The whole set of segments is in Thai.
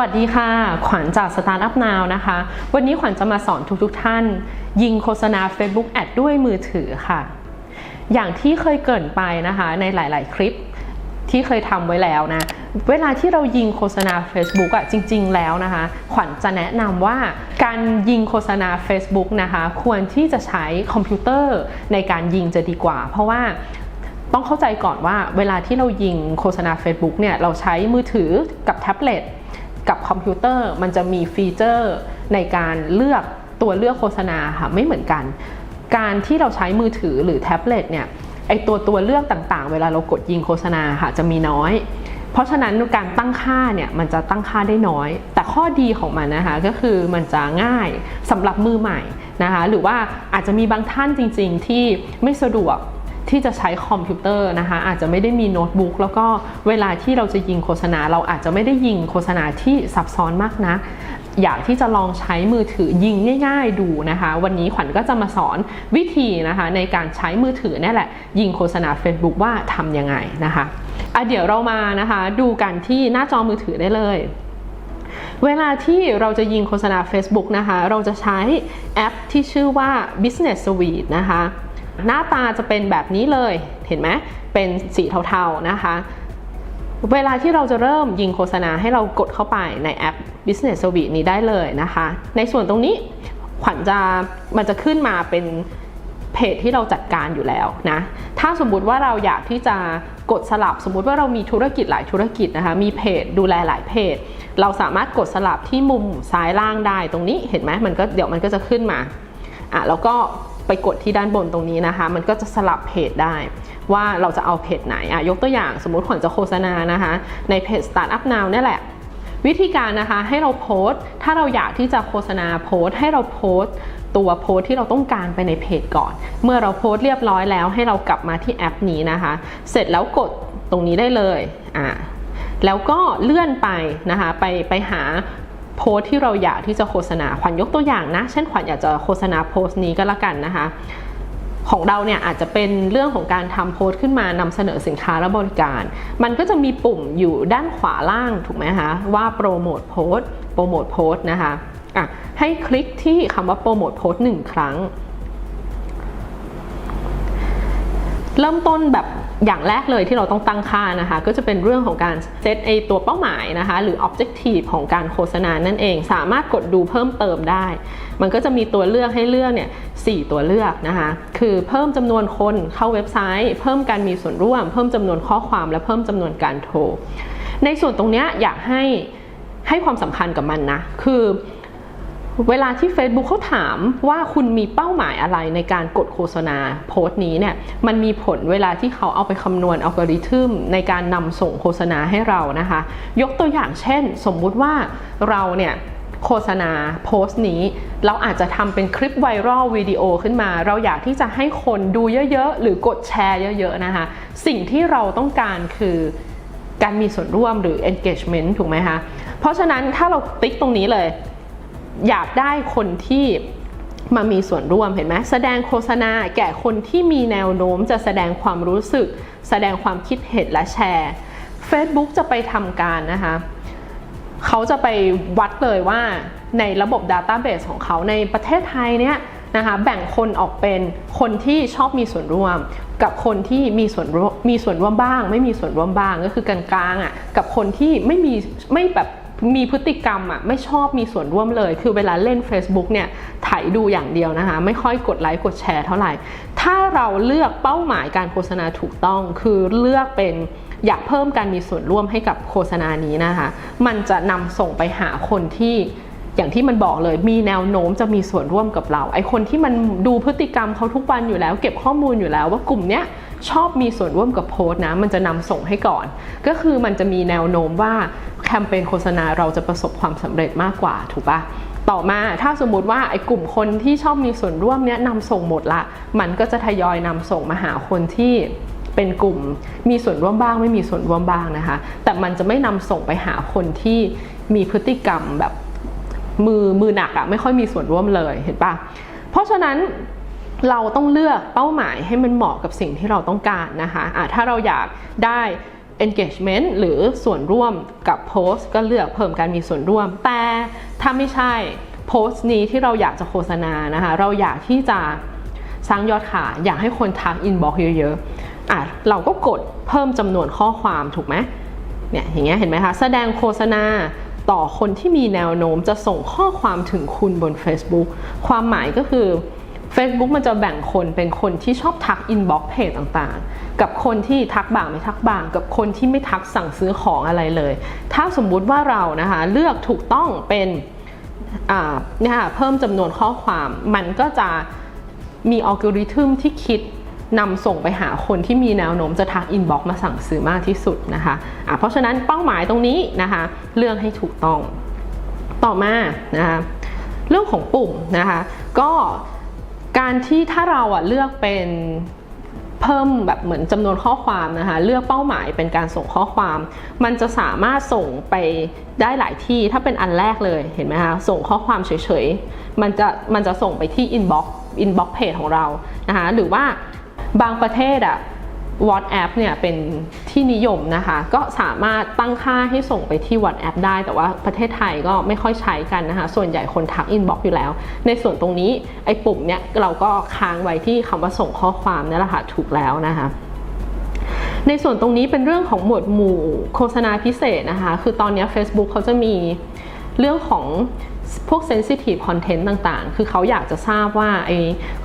สวัสดีค่ะ ขวัญจาก Startup Now นะคะ วันนี้ขวัญจะมาสอนทุกๆทท่าน ยิงโฆษณา Facebook Ad ด้วยมือถือค่ะ อย่างที่เคยเกินไปนะคะ ในหลาย ๆ คลิปที่เคยทำไว้แล้วนะ เวลาที่เรายิงโฆษณา Facebook อะจริง ๆ แล้วนะคะ ขวัญจะแนะนำว่าการยิงโฆษณา Facebook นะคะ ควรที่จะใช้คอมพิวเตอร์ในการยิงจะดีกว่า เพราะว่าต้องเข้าใจก่อนว่าเวลาที่เรายิงโฆษณา Facebook เนี่ยเราใช้มือถือกับแท็บเล็ต กับคอมพิวเตอร์มันจะมีฟีเจอร์ในการเลือกตัวเลือกโฆษณาค่ะไม่เหมือนกัน การที่เราใช้มือถือหรือแท็บเล็ตเนี่ยไอตัวตัวเลือกต่างๆ เวลาเรากดยิงโฆษณาค่ะจะมีน้อย เพราะฉะนั้นการตั้งค่าเนี่ยมันจะตั้งค่าได้น้อย แต่ข้อดีของมันนะคะก็คือมันจะง่ายสำหรับมือใหม่นะคะหรือว่าอาจจะมีบางท่านจริง ๆ ที่ไม่สะดวก ที่จะใช้คอมพิวเตอร์นะคะ อาจจะไม่ได้มีโน้ตบุ๊กแล้วก็เวลาที่เราจะยิงโฆษณา เราอาจจะไม่ได้ยิงโฆษณาที่ซับซ้อนมากนะอยากที่จะลองใช้มือถือยิงง่าย ๆ ดูนะคะ วันนี้ขวัญก็จะมาสอนวิธีนะคะ ในการใช้มือถือนี่แหละ ยิงโฆษณา Facebook ว่าทำยังไงนะคะอะเดี๋ยวเรามานะคะ ดูกันที่หน้าจอมือถือได้เลยเวลาที่เราจะยิงโฆษณา Facebook นะคะ เราจะใช้แอปที่ชื่อว่า Business Suite นะคะ หน้าตาจะเป็นแบบนี้เลย เห็นไหมเป็นสีเทาๆนะคะ เวลาที่เราจะเริ่มยิงโฆษณาให้เรากดเข้าไปในแอป Business Suite นี้ได้เลยนะคะ ในส่วนตรงนี้ขวัญจะมันจะขึ้นมาเป็นเพจที่เราจัดการอยู่แล้วนะ ถ้าสมมุติว่าเราอยากที่จะกดสลับ สมมุติว่าเรามีธุรกิจหลายธุรกิจนะคะ มีเพจดูแลหลายเพจ เราสามารถกดสลับที่มุมซ้ายล่างได้ตรงนี้เห็นไหมมันก็เดี๋ยวมันก็จะขึ้นมาอะแล้วก็ ไปกดที่ด้านบนตรงนี้นะคะ มันก็จะสลับเพจได้ ว่าเราจะเอาเพจไหนอะยกตัวอย่างสมมติขวัญจะโฆษณานะคะ ในเพจ Startup Now นี่แหละ วิธีการนะคะให้เราโพสต์ ถ้าเราอยากที่จะโฆษณาโพสต์ ให้เราโพสต์ตัวโพสต์ที่เราต้องการไปในเพจก่อน เมื่อเราโพสต์เรียบร้อยแล้วให้เรากลับมาที่แอปนี้นะคะ เสร็จแล้วกดตรงนี้ได้เลยอ่าแล้วก็เลื่อนไปนะคะไปไปหา โพสที่เราอยากที่จะโฆษณาขวัญยกตัวอย่างนะ เช่นขวัญอยากจะโฆษณาโพสต์นี้ก็แล้วกันนะคะ ของเราเนี่ยอาจจะเป็นเรื่องของการทำโพสต์ขึ้นมานำเสนอสินค้าและบริการ มันก็จะมีปุ่มอยู่ด้านขวาล่างถูกไหมคะว่าโปรโมทโพสต์โปรโมทโพสต์นะคะะให้คลิกที่คำว่าโปรโมทโพสต์หนึ่งครั้งเริ่มต้นแบบ อย่างแรกเลยที่เราต้องตั้งค่านะคะ ก็จะเป็นเรื่องของการเซตไอตัวเป้าหมายนะคะ หรือ objective ของการโฆษณานั่นเอง สามารถกดดูเพิ่มเติมได้ มันก็จะมีตัวเลือกให้เลือกเนี่ยสตัวเลือกนะคะ คือเพิ่มจำนวนคนเข้าเว็บไซต์ เพิ่มการมีส่วนร่วม เพิ่มจำนวนข้อความและเพิ่มจำนวนการโทร ในส่วนตรงนี้อยากให้ให้ความสำคัญกับมันนะ คือ เวลาที่ Facebook เขาถามว่าคุณมีเป้าหมายอะไรในการกดโฆษณาโพสต์นี้เนี่ยมันมีผลเวลาที่เขาเอาไปคำนวณอัลกอริทึมในการนำส่งโฆษณาให้เรานะคะ ยกตัวอย่างเช่น สมมุติว่าเราเนี่ยโฆษณาโพสต์นี้ เราอาจจะทำเป็นคลิปไวรัลวิดีโอขึ้นมา เราอยากที่จะให้คนดูเยอะๆ หรือกดแชร์เยอะๆนะคะ สิ่งที่เราต้องการคือการมีส่วนร่วมหรือ engagement ถูกไหมคะ เพราะฉะนั้นถ้าเราติ๊กตรงนี้เลย อยากได้คนที่มามีส่วนร่วมเห็นไหมแสดงโฆษณาแก่คนที่มีแนวโน้มจะแสดงความรู้สึก แสดงความคิดเห็นและแชร์ Facebook จะไปทำการนะคะเขาจะไปวัดเลยว่าในระบบ Database ของเขาในประเทศไทยเนี่ยนะคะแบ่งคนออกเป็นคนที่ชอบมีส่วนร่วม กับคนที่มีส่วนมมีส่วนร่วมบ้าง ไม่มีส่วนร่วมบ้างก็คือกลางๆอะกับคนที่ไม่มีไม่แบบ มีพฤติกรรมอะไม่ชอบมีส่วนร่วมเลย คือเวลาเล่น Facebook เนี่ยถ่ายดูอย่างเดียวนะคะ ไม่ค่อยกดไลค์กดแชร์เท่าไหร่ ถ้าเราเลือกเป้าหมายการโฆษณาถูกต้อง คือเลือกเป็นอยากเพิ่มการมีส่วนร่วมให้กับโฆษณานี้นะคะ มันจะนำส่งไปหาคนที่อย่างที่มันบอกเลยมีแนวโน้มจะมีส่วนร่วมกับเรา ไอคนที่มันดูพฤติกรรมเขาทุกวันอยู่แล้ว เก็บข้อมูลอยู่แล้วว่ากลุ่มเนี้ย ชอบมีส่วนร่วมกับโพสต์นะ มันจะนำส่งให้ก่อน ก็คือมันจะมีแนวโน้มว่าแคมเปญโฆษณาเราจะประสบความสำเร็จมากกว่าถูกปะต่อมาถ้าสมมุติว่าไอ้กลุ่มคนที่ชอบมีส่วนร่วมเนี้ยนำส่งหมดละ มันก็จะทยอยนำส่งมาหาคนที่เป็นกลุ่มมีส่วนร่วมบ้างไม่มีส่วนร่วมบ้างนะคะ แต่มันจะไม่นำส่งไปหาคนที่มีพฤติกรรมแบบมือมือหนักอะไม่ค่อยมีส่วนร่วมเลยเห็นปะเพราะฉะนั้น เราต้องเลือกเป้าหมายให้มันเหมาะกับสิ่งที่เราต้องการนะคะะถ้าเราอยากได้ engagement หรือส่วนร่วมกับโพสต์ก็เลือกเพิ่มการมีส่วนร่วม แต่ถ้าไม่ใช่โพสต์นี้ที่เราอยากจะโฆษณานะคะ เราอยากที่จะสร้างยอดขายอยากให้คนทักอินบ็อกเยอะๆอะเราก็กดเพิ่มจำนวนข้อความถูกไหมเนี่ยอย่างเงี้ยเห็นไหมคะแสดงโฆษณาต่อคนที่มีแนวโน้มจะส่งข้อความถึงคุณบน Facebook ความหมายก็คือ Facebook มันจะแบ่งคนเป็นคนที่ชอบทักอินบ็อกเพจต่างๆ กับคนที่ทักบ้างไม่ทักบ้าง กับคนที่ไม่ทักสั่งซื้อของอะไรเลย ถ้าสมมุติว่าเรานะคะเลือกถูกต้องเป็นเนี่ยค่ะเพิ่มจำนวนข้อความมันก็จะมีอัลกอริทึมที่คิดนำส่งไปหาคนที่มีแนวโน้มจะทักอินบ็อกมาสั่งซื้อมากที่สุดนะคะะเพราะฉะนั้นเป้าหมายตรงนี้นะคะเลือกให้ถูกต้องต่อมานะคะเรื่องของปุ่มนะคะก็ การที่ถ้าเราอะเลือกเป็นเพิ่มแบบเหมือนจำนวนข้อความนะคะ เลือกเป้าหมายเป็นการส่งข้อความ มันจะสามารถส่งไปได้หลายที่ถ้าเป็นอันแรกเลยเห็นไหมคะส่งข้อความเฉยๆมันจะมันจะส่งไปที่ inbox inbox page ของเรานะคะหรือว่าบางประเทศอะ WhatsApp เนี่ยเป็นที่นิยมนะคะ ก็สามารถตั้งค่าให้ส่งไปที่ WhatsApp ได้ แต่ว่าประเทศไทยก็ไม่ค่อยใช้กันนะคะ ส่วนใหญ่คนทัก inbox อยู่แล้ว ในส่วนตรงนี้ไอ้ปุ่มเนี่ยเราก็ค้างไว้ที่คำว่าส่งข้อความนี่แหละค่ะถูกแล้วนะคะในส่วนตรงนี้เป็นเรื่องของหมวดหมู่โฆษณาพิเศษนะคะ คือตอนนี้ Facebook เขาจะมีเรื่องของ พวก sensitive content ต่างๆ คือเขาอยากจะทราบว่าไอ้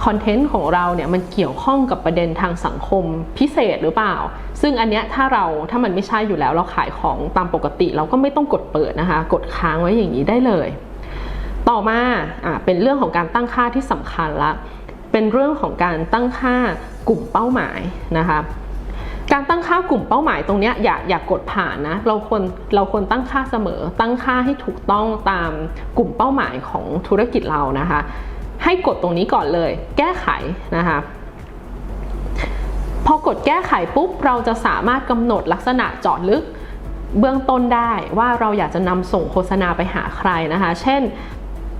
คอนเทนต์ของเราเนี่ยมันเกี่ยวข้องกับประเด็นทางสังคมพิเศษหรือเปล่า ซึ่งอันเนี้ยถ้าเราถ้ามันไม่ใช่อยู่แล้วเราขายของตามปกติ เราก็ไม่ต้องกดเปิดนะคะ กดค้างไว้อย่างนี้ได้เลย ต่อมาอะเป็นเรื่องของการตั้งค่าที่สำคัญละ เป็นเรื่องของการตั้งค่ากลุ่มเป้าหมายนะคะ การตั้งค่ากลุ่มเป้าหมายตรงนี้อย่าอย่ากกดผ่านนะ เราควรเราควรตั้งค่าเสมอ ตั้งค่าให้ถูกต้องตามกลุ่มเป้าหมายของธุรกิจเรานะคะ ให้กดตรงนี้ก่อนเลย แก้ไขนะคะพอกดแก้ไขปุ๊บเราจะสามารถกำหนดลักษณะเจาะลึกเบื้องต้นได้ว่าเราอยากจะนำส่งโฆษณาไปหาใครนะคะ เช่น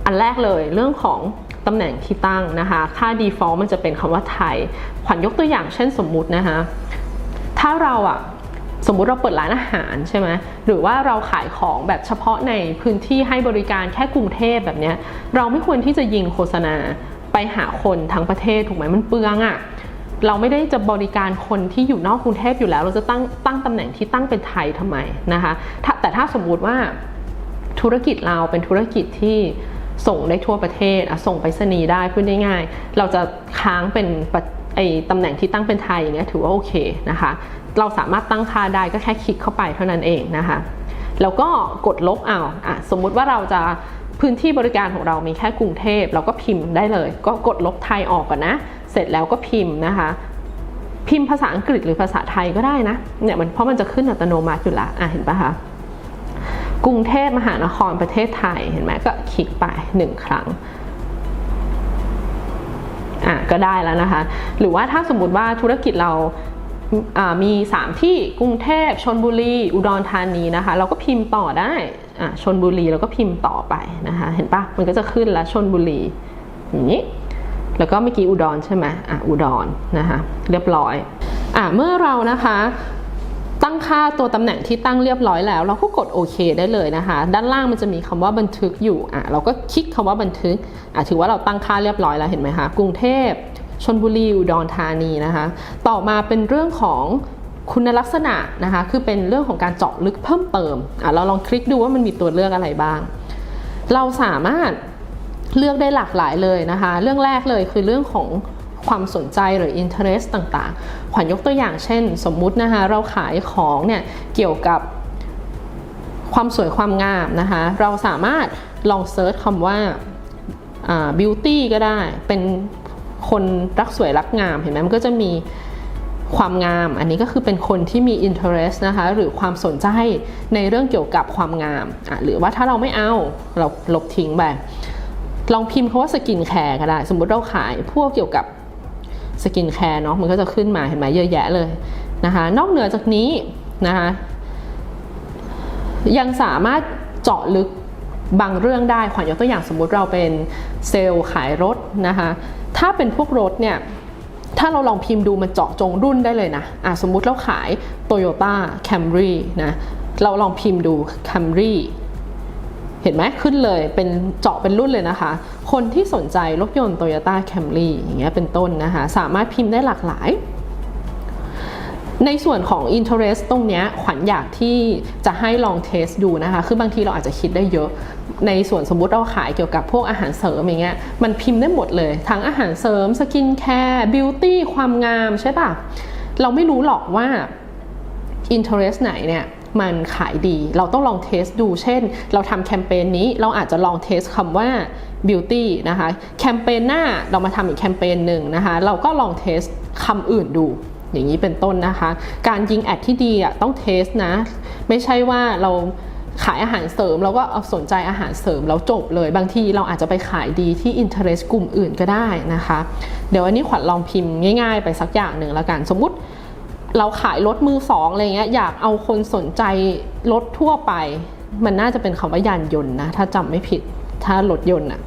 อันแรกเลยเรื่องของตำแหน่งที่ตั้งนะคะ ค่า default มันจะเป็นคำว่าไทย ขวัญยกตัวอย่างเช่นสมมุตินะคะ ถ้าเราอะสมมุติเราเปิดร้านอาหารใช่ไหมหรือว่าเราขายของแบบเฉพาะในพื้นที่ให้บริการแค่กรุงเทพแบบเนี้ยเราไม่ควรที่จะยิงโฆษณาไปหาคนทั้งประเทศถูกไหมมันเปลืองอะเราไม่ได้จะบริการคนที่อยู่นอกกรุงเทพอยู่แล้ว เราจะตั้งตั้งตำแหน่งที่ตั้งเป็นไทยทำไมนะคะแต่ถ้าสมมุติว่าธุรกิจเราเป็นธุรกิจที่ส่งได้ทั่วประเทศส่งไปรษณีย์ได้พูดง่ายๆเราจะค้างเป็น ไอ้ตำแหน่งที่ตั้งเป็นไทยอย่างเงี้ยถือว่าโอเคนะคะ เราสามารถตั้งค่าได้ก็แค่คลิกเข้าไปเท่านั้นเองนะคะ แล้วก็กดลบเอาอะสมมุติว่าเราจะพื้นที่บริการของเรามีแค่กรุงเทพเราก็พิมพ์ได้เลย ก็กดลบไทยออกก่อนนะ เสร็จแล้วก็พิมพ์นะคะ พิมพ์ภาษาอังกฤษหรือภาษาไทยก็ได้นะเนี่ยมันเพราะมันจะขึ้นอัตโนมัติอยู่ละอะเห็นปะคะกรุงเทพมหานครประเทศไทยเห็นไหมก็คลิกไปหนึ่งครั้ง ก็ได้แล้วนะคะ หรือว่าถ้าสมมติว่าธุรกิจเราอ่ามี 3 ที่กรุงเทพชนบุรีอุดรธานีนะคะ เราก็พิมพ์ต่อได้อะชนบุรีเราก็พิมพ์ต่อไปนะคะ เห็นปะมันก็จะขึ้นแล้วชนบุรีอย่างนี้แล้วก็เมื่อกี้อุดรใช่ไหมอะอุดรนะคะ เรียบร้อยอะเมื่อเรานะคะ ตั้งค่าตัวตำแหน่งที่ตั้งเรียบร้อยแล้ว เราก็กดโอเคได้เลยนะคะ ด้านล่างมันจะมีคำว่าบันทึกอยู่อะเราก็คลิกคำว่าบันทึกอะถือว่าเราตั้งค่าเรียบร้อยแล้วเห็นไหมคะกรุงเทพชนบุรีอุดรธานีนะคะ ต่อมาเป็นเรื่องของคุณลักษณะนะคะ คือเป็นเรื่องของการเจาะลึกเพิ่มเติมอะเราลองคลิกดูว่ามันมีตัวเลือกอะไรบ้าง เราสามารถเลือกได้หลากหลายเลยนะคะ เรื่องแรกเลยคือเรื่องของ ความสนใจหรือ interest ต่างๆ ขวัญยกตัวอย่างเช่น สมมุตินะคะเราขายของเนี่ยเกี่ยวกับความสวยความงามนะคะ เราสามารถลองเซิร์ชคำว่า beauty ก็ได้ เป็นคนรักสวยรักงาม เห็นไหมมันก็จะมีความงาม อันนี้ก็คือเป็นคนที่มี interest นะคะ หรือความสนใจในเรื่องเกี่ยวกับความงาม หรือว่าถ้าเราไม่เอา เราลบทิ้งไป ลองพิมพ์คาว่าสกินแคร์ก็ได้ สมมุติเราขายพวกเกี่ยวกับ สกินแคร์เนาะมันก็จะขึ้นมาเห็นไหมเยอะแยะเลยนะคะ นอกเหนือจากนี้นะคะยังสามารถเจาะลึกบางเรื่องได้ขวัญยกตัวอย่างสมมุติเราเป็นเซลล์ขายรถนะคะถ้าเป็นพวกรถเนี่ยถ้าเราลองพิมพ์ดูมันเจาะจงรุ่นได้เลยนะอะสมมุติเราขาย Toyota Camry นะเราลองพิมพ์ดู Camry เห็นไหมขึ้นเลยเป็นเจาะเป็นรุ่นเลยนะคะ คนที่สนใจรถยนต์ Toyota Camry อย่างเงี้ยเป็นต้นนะคะ สามารถพิมพ์ได้หลากหลายในส่วนของ interest ตรงเนี้ยขวัญอยากที่จะให้ลองเทสดูนะคะ คือบางทีเราอาจจะคิดได้เยอะ ในส่วนสมมุติเราขายเกี่ยวกับพวกอาหารเสริมอย่างเงี้ย มันพิมพ์ได้หมดเลย ทั้งอาหารเสริม สกินแคร์ บิวตี้ ความงามใช่ปะเราไม่รู้หรอกว่า interest ไหนเนี่ย มันขายดี เราต้องลองเทสดู เช่น เราทำแคมเปญนี้เราอาจจะลองเทสคำว่า beauty นะคะแคมเปญหน้าเรามาทำอีกแคมเปญหนึ่งนะคะเราก็ลองเทสคำอื่นดูอย่างนี้เป็นต้นนะคะ การยิงแอดที่ดีอะต้องเทสนะ ไม่ใช่ว่าเราขายอาหารเสริมเราก็เอาสนใจอาหารเสริมแล้วจบเลย บางทีเราอาจจะไปขายดีที่ interest กลุ่มอื่นก็ได้นะคะ เดี๋ยวอันนี้ขวัญลองพิมพ์ง่ายๆ ไปสักอย่างหนึ่งแล้วกันสมมุติ เราขายรถมือสองอะไรเงี้ยอยากเอาคนสนใจรถทั่วไป มันน่าจะเป็นคำว่ายานยนต์นะ ถ้าจำไม่ผิดถ้ารถยนต์อะ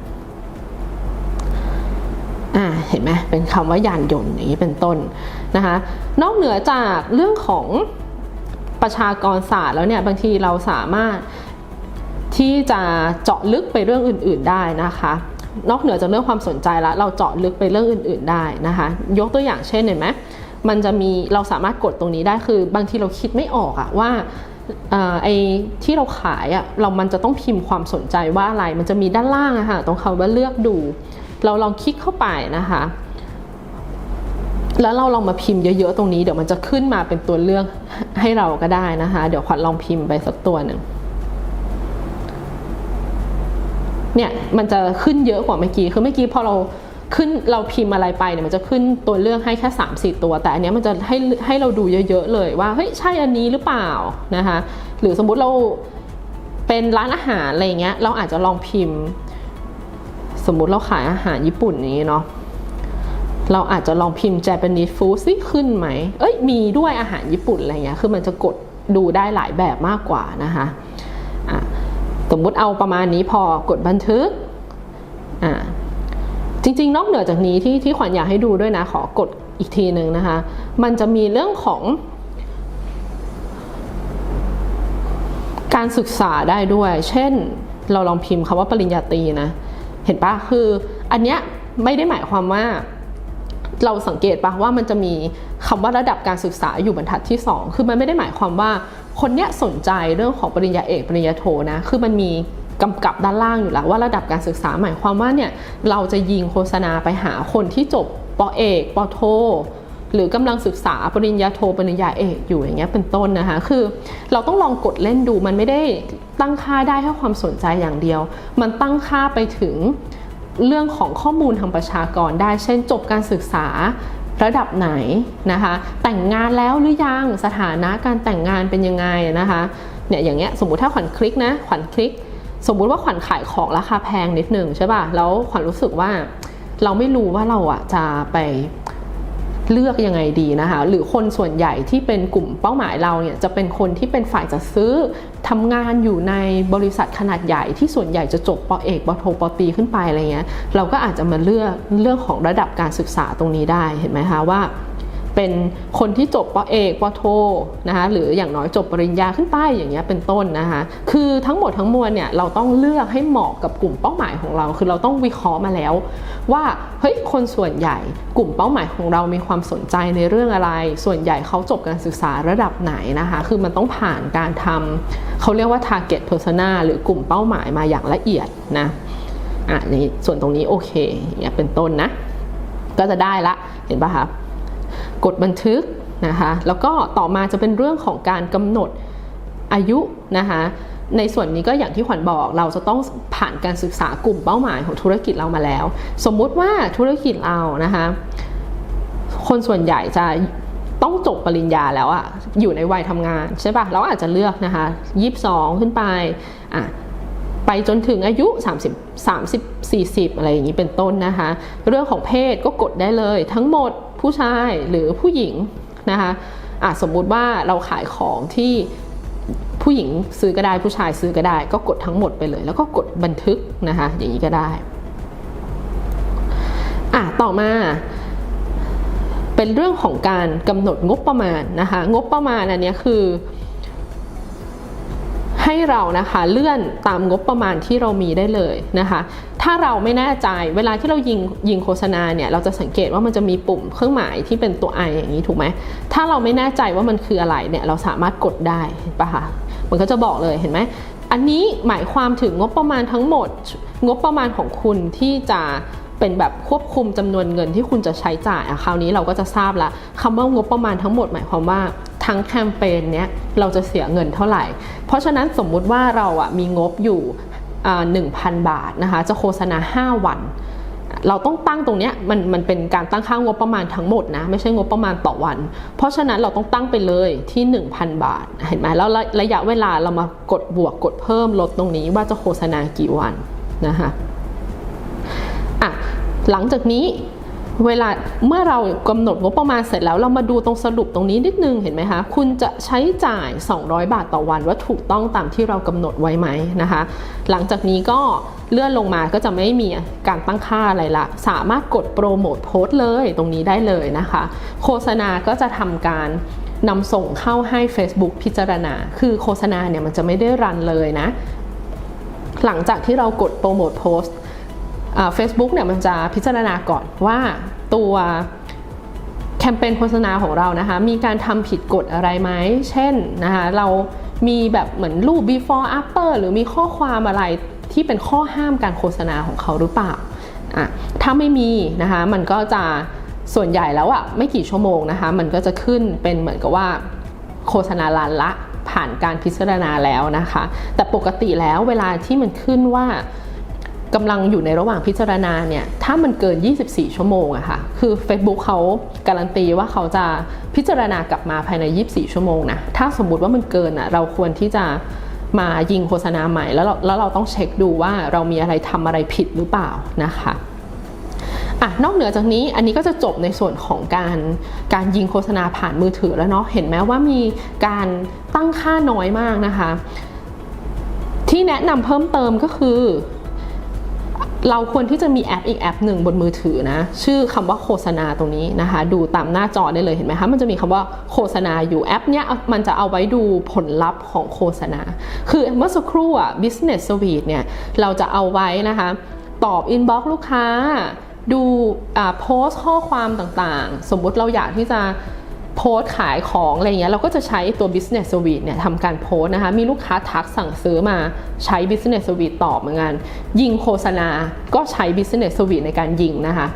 อ่าเห็นไหมเป็นคำว่ายานยนต์อย่างนี้เป็นต้นนะคะ นอกเหนือจากเรื่องของประชากรศาสตร์แล้วเนี่ยบางทีเราสามารถที่จะเจาะลึกไปเรื่องอื่น ๆได้นะคะ นอกเหนือจากเรื่องความสนใจแล้วเราเจาะลึกไปเรื่องอื่น ๆได้นะคะ ยกตัวอย่างเช่นเห็นไหม มันจะมีเราสามารถกดตรงนี้ได้คือบางทีเราคิดไม่ออกอะว่าไอ้ที่เราขายอะเรามันจะต้องพิมพ์ความสนใจว่าอะไร มันจะมีด้านล่างอะค่ะตรงคำว่าเลือกดู เราลองคลิกเข้าไปนะคะ แล้วเราลองมาพิมพ์เยอะๆตรงนี้เดี๋ยวมันจะขึ้นมาเป็นตัวเลือกให้เราก็ได้นะคะ เดี๋ยวขวัญลองพิมพ์ไปสักตัวหนึ่งเนี่ยมันจะขึ้นเยอะกว่าเมื่อกี้คือเมื่อกี้พอเรา ขึ้นเราพิมพ์อะไรไปเนี่ยมันจะขึ้นตัวเลือกให้แค่3 4ตัว แต่อันนี้มันจะให้ให้เราดูเยอะๆเลยว่าเฮ้ยใช่อันนี้หรือเปล่านะคะหรือสมมุติเราเป็นร้านอาหารอะไรเงี้ยเราอาจจะลองพิมพ์ สมมุติเราขายอาหารญี่ปุ่นนี้เนาะเราอาจจะลองพิมพ์ Japanese food ซิขึ้นไหมเอ้ยมีด้วยอาหารญี่ปุ่นอะไรเงี้ยคือมันจะกดดูได้หลายแบบมากกว่านะคะะสมมุติเอาประมาณนี้พอกดบันทึกอ่า จริงๆ นอกเหนือจากนี้ที่ที่ขวัญอยากให้ดูด้วยนะ ขอกดอีกทีหนึ่งนะคะ มันจะมีเรื่องของการศึกษาได้ด้วย เช่น เราลองพิมพ์คำว่าปริญญาตรีนะ เห็นปะคืออันเนี้ยไม่ได้หมายความว่า เราสังเกตปะว่ามันจะมีคำว่าระดับการศึกษาอยู่บรรทัดที่ 2 คือมันไม่ได้หมายความว่าคนเนี้ยสนใจเรื่องของปริญญาเอกปริญญาโทนะ คือมันมี กำกับด้านล่างอยู่แล้วว่าระดับการศึกษาหมายความว่าเนี่ยเราจะยิงโฆษณาไปหาคนที่จบปเอกปโท หรือกำลังศึกษาปริญญาโทปริญญาเอกอยู่อย่างเงี้ยเป็นต้นนะคะ คือเราต้องลองกดเล่นดูมันไม่ได้ตั้งค่าได้แค่ความสนใจอย่างเดียว มันตั้งค่าไปถึงเรื่องของข้อมูลทางประชากรได้ เช่นจบการศึกษาระดับไหนนะคะ แต่งงานแล้วหรือยังสถานะการแต่งงานเป็นยังไงนะคะเนี่ยอย่างเงี้ยสมมุติถ้าขวัญคลิกนะขวัญคลิก สมมุติว่าขวัญขายของราคาแพงนิดนึงใช่ป่ะ แล้วขวัญรู้สึกว่าเราไม่รู้ว่าเราอะจะไปเลือกยังไงดีนะคะ หรือคนส่วนใหญ่ที่เป็นกลุ่มเป้าหมายเราเนี่ยจะเป็นคนที่เป็นฝ่ายจัดซื้อทำงานอยู่ในบริษัทขนาดใหญ่ที่ส่วนใหญ่จะจบปอเอกปโทปตีขึ้นไปอะไรเงี้ย เราก็อาจจะมาเลือกเรื่องของระดับการศึกษาตรงนี้ได้เห็นไหมคะว่า เป็นคนที่จบปเอกปโทนะคะหรืออย่างน้อยจบปริญญาขึ้นไปอย่างเงี้ยเป็นต้นนะคะคือทั้งหมดทั้งมวลเนี่ยเราต้องเลือกให้เหมาะกับกลุ่มเป้าหมายของเรา คือเราต้องวิเคราะห์มาแล้ว ว่าเฮ้ยคนส่วนใหญ่กลุ่มเป้าหมายของเรามีความสนใจในเรื่องอะไร ส่วนใหญ่เขาจบการศึกษาระดับไหนนะคะคือมันต้องผ่านการทำเขาเรียกว่า target persona หรือกลุ่มเป้าหมายมาอย่างละเอียดนะอะนี่ส่วนตรงนี้โอเคอย่างเงี้ยเป็นต้นนะก็จะได้ละเห็นปะคะ กดบันทึกนะคะแล้วก็ต่อมาจะเป็นเรื่องของการกำหนดอายุนะคะในส่วนนี้ก็อย่างที่ขวัญบอกเราจะต้องผ่านการศึกษากลุ่มเป้าหมายของธุรกิจเรามาแล้ว สมมุติว่าธุรกิจเรานะคะคนส่วนใหญ่จะต้องจบปริญญาแล้วอะอยู่ในวัยทำงานใช่ปะเราอาจจะเลือกนะคะยีิบสองขึ้นไปอะไปจนถึงอายุ 30 30 40 อะไรอย่างนี้เป็นต้นนะคะ เรื่องของเพศก็กดได้เลยทั้งหมด ผู้ชายหรือผู้หญิงนะคะะสมมุติว่าเราขายของที่ผู้หญิงซื้อก็ได้ผู้ชายซื้อก็ได้ ก็กดทั้งหมดไปเลย แล้วก็กดบันทึกนะคะอย่างนี้ก็ได้อะต่อมาเป็นเรื่องของการกำหนดงบประมาณนะคะงบประมาณอันนี้คือ ให้เรานะคะเลื่อนตามงบประมาณที่เรามีได้เลยนะคะ ถ้าเราไม่แน่ใจเวลาที่เรายิงยิงโฆษณาเนี่ยเราจะสังเกตว่ามันจะมีปุ่มเครื่องหมายที่เป็นตัว i อย่างนี้ถูกไหมถ้าเราไม่แน่ใจว่ามันคืออะไรเนี่ยเราสามารถกดได้เห็นปะคะมันก็จะบอกเลยเห็นไหมอันนี้หมายความถึงงบประมาณทั้งหมด งบประมาณของคุณที่จะเป็นแบบควบคุมจำนวนเงินที่คุณจะใช้จ่ายอะคราวนี้เราก็จะทราบละคำว่างบประมาณทั้งหมด หมายความว่า ทั้งแคมเปญเนี้ยเราจะเสียเงินเท่าไหร่ เพราะฉะนั้นสมมุติว่าเราอะมีงบอยู่หนึ่งพันบาทนะคะจะโฆษณา 5 วัน เราต้องตั้งตรงเนี้ยมันมันเป็นการตั้งค่างบประมาณทั้งหมดนะไม่ใช่งบประมาณต่อวัน เพราะฉะนั้นเราต้องตั้งไปเลยที่ 1,000 บาทเห็นไหมแล้วระระยะเวลาเรามากดบวกกดเพิ่มลดตรงนี้ว่าจะโฆษณากี่วันนะคะอะหลังจากนี้ เวลาเมื่อเรากำหนดงบประมาณเสร็จแล้วเรามาดูตรงสรุปตรงนี้นิดนึงเห็นไหมคะคุณจะใช้จ่าย 200 บาทต่อวันว่าถูกต้องตามที่เรากำหนดไว้ไหมนะคะ หลังจากนี้ก็เลื่อนลงมาก็จะไม่มีการตั้งค่าอะไรละ สามารถกดโปรโมทโพสต์เลยตรงนี้ได้เลยนะคะ โฆษณาก็จะทำการนำส่งเข้าให้ Facebook พิจารณา คือโฆษณาเนี่ยมันจะไม่ได้รันเลยนะ หลังจากที่เรากดโปรโมทโพสต์ เฟซบุ๊กเนี่ยมันจะพิจารณาก่อนว่าตัวแคมเปญโฆษณาของเรานะคะ มีการทำผิดกฎอะไรไหม เช่นนะคะเรามีแบบเหมือนรูป before after หรือมีข้อความอะไรที่เป็นข้อห้ามการโฆษณาของเขาหรือเปล่าอะถ้าไม่มีนะคะมันก็จะส่วนใหญ่แล้วอะไม่กี่ชั่วโมงนะคะ มันก็จะขึ้นเป็นเหมือนกับว่าโฆษณาลันละผ่านการพิจารณาแล้วนะคะ แต่ปกติแล้วเวลาที่มันขึ้นว่า กำลังอยู่ในระหว่างพิจารณาเนี่ยถ้ามันเกิน 24 ชั่วโมงอะค่ะคือ Facebook เขาการันตีว่าเขาจะพิจารณากลับมาภายใน 24 ชั่วโมงนะถ้าสมมุติว่ามันเกินอะเราควรที่จะมายิงโฆษณาใหม่แล้วเราแล้วเราต้องเช็คดูว่าเรามีอะไรทำอะไรผิดหรือเปล่านะคะอะนอกเหนือจากนี้อันนี้ก็จะจบในส่วนของการการยิงโฆษณาผ่านมือถือแล้วเนาะเห็นไหมว่ามีการตั้งค่าน้อยมากนะคะ ที่แนะนำเพิ่มเติมก็คือ เราควรที่จะมีแอปอีกแอปหนึ่งบนมือถือนะ ชื่อคำว่าโฆษณาตรงนี้นะคะ ดูตามหน้าจอได้เลยเห็นไหมคะ มันจะมีคำว่าโฆษณาอยู่แอปเนี้ยมันจะเอาไว้ดูผลลัพธ์ของโฆษณา คือเมื่อสักครู่อะ business suite เนี่ย เราจะเอาไว้นะคะ ตอบ inbox ลูกค้า ดูโพสต์ข้อความต่างๆ สมมุติเราอยากที่จะ โพสขายของอะไรเงี้ยเราก็จะใช้ตัว business suite เนี่ยทำการโพสนะคะมีลูกค้าทักสั่งซื้อมาใช้ business suite ตอบเหมือนกัน ยิงโฆษณาก็ใช้ business suite ในการยิงนะคะ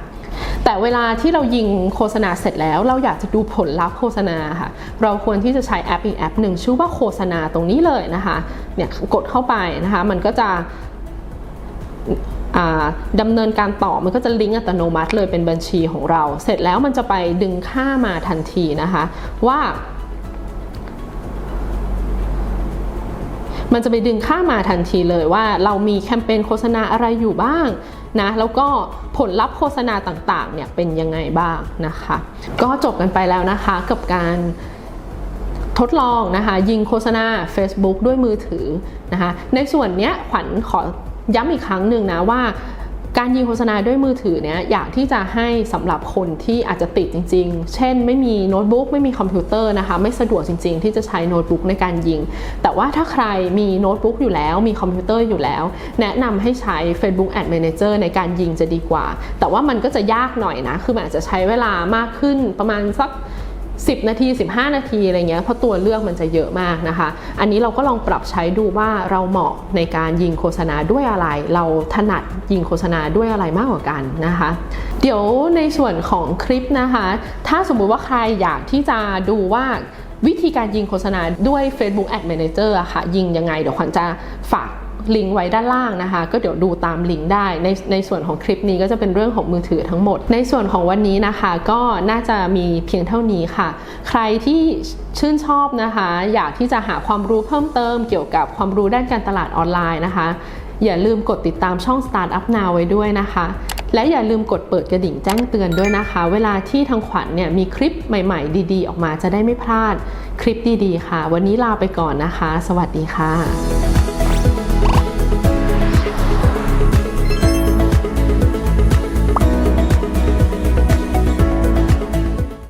แต่เวลาที่เรายิงโฆษณาเสร็จแล้ว เราอยากจะดูผลลัพธ์โฆษณาค่ะ เราควรที่จะใช้แอปอีกแอปหนึ่งชื่อว่าโฆษณาตรงนี้เลยนะคะเนี่ยกดเข้าไปนะคะ มันก็จะ ดำเนินการต่อมันก็จะลิงก์อัตโนมัติเลยเป็นบัญชีของเรา เสร็จแล้วมันจะไปดึงค่ามาทันทีนะคะว่า มันจะไปดึงค่ามาทันทีเลยว่าเรามีแคมเปญโฆษณาอะไรอยู่บ้างนะแล้วก็ผลลัพธ์โฆษณาต่างๆเนี่ยเป็นยังไงบ้างนะคะ ก็จบกันไปแล้วนะคะกับการทดลองนะคะยิงโฆษณา Facebook ด้วยมือถือนะคะในส่วนนี้ขวัญขอ ย้ำอีกครั้งหนึ่งนะว่าการยิงโฆษณาด้วยมือถือเนี่ยอยากที่จะให้สำหรับคนที่อาจจะติดจริง ๆ เช่น ไม่มีโน้ตบุ๊กไม่มีคอมพิวเตอร์นะคะ ไม่สะดวกจริง ๆ ที่จะใช้โน้ตบุ๊กในการยิง แต่ว่าถ้าใครมีโน้ตบุ๊กอยู่แล้ว มีคอมพิวเตอร์อยู่แล้ว แนะนำให้ใช้ Facebook Ad Manager ในการยิงจะดีกว่า แต่ว่ามันก็จะยากหน่อยนะ คือมันอาจจะใช้เวลามากขึ้นประมาณสัก 10 นาที 15 นาทีอะไรเงี้ยเพราะตัวเลือกมันจะเยอะมากนะคะ อันนี้เราก็ลองปรับใช้ดูว่าเราเหมาะในการยิงโฆษณาด้วยอะไร เราถนัดยิงโฆษณาด้วยอะไรมากกว่ากันนะคะ เดี๋ยวในส่วนของคลิปนะคะ ถ้าสมมุติว่าใครอยากที่จะดูว่าวิธีการยิงโฆษณาด้วย Facebook Ad Manager อะค่ะ ยิงยังไง เดี๋ยวขวัญจะฝาก ลิงก์ไว้ด้านล่างนะคะ ก็เดี๋ยวดูตามลิงก์ได้ ในในส่วนของคลิปนี้ก็จะเป็นเรื่องของมือถือทั้งหมด ในส่วนของวันนี้นะคะก็น่าจะมีเพียงเท่านี้ค่ะ ใครที่ชื่นชอบนะคะ อยากที่จะหาความรู้เพิ่มเติมเกี่ยวกับความรู้ด้านการตลาดออนไลน์นะคะ อย่าลืมกดติดตามช่อง Startup Now ไว้ด้วยนะคะและอย่าลืมกดเปิดกระดิ่งแจ้งเตือนด้วยนะคะ เวลาที่ทางขวัญเนี่ยมีคลิปใหม่ๆ ดีๆ ออกมาจะได้ไม่พลาดคลิปดีๆ ค่ะ วันนี้ลาไปก่อนนะคะ สวัสดีค่ะ